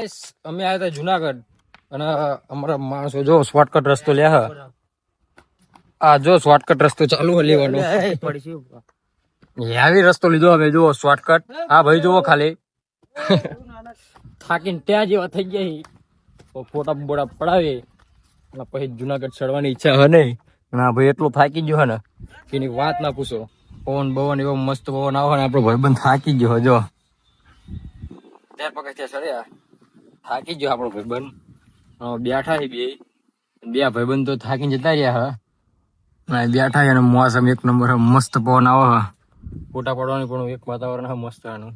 અમે આવ્યા હતા જુનાગઢ અને અમારા માણસો જો શોર્ટકટ રસ્તો લે આ જો શોર્ટકટ રસ્તો ચાલુ હે લેવાનો. આવી રસ્તો લીધો અમે જુઓ શોર્ટકટ હા ભાઈ જુઓ ખાલી. થાકીને ત્યાં જેવા થઈ ગયા ફોટા બોટા પડાવી. અને પછી જુનાગઢ ચડવાની ઈચ્છા હે નહીં. અને ભાઈ એટલું થાકી ગયો ને એની વાત ના પૂછો. પવન બવન એવો મસ્ત પવન આવે ને આપણો ભાઈબંધ થાકી ગયો જો ત્યાર પગથિયા ચડ્યા. થાકી ગયો આપણો ભાઈબંધ. બેઠા છે બે. બે ભાઈબંધ તો થાકીને જતા રહ્યા હા બેઠા છે અને મોસમ એક નંબર મસ્ત પવન આવે હા ફોટા પાડવાની પણ એક વાતાવરણ મસ્ત આનું.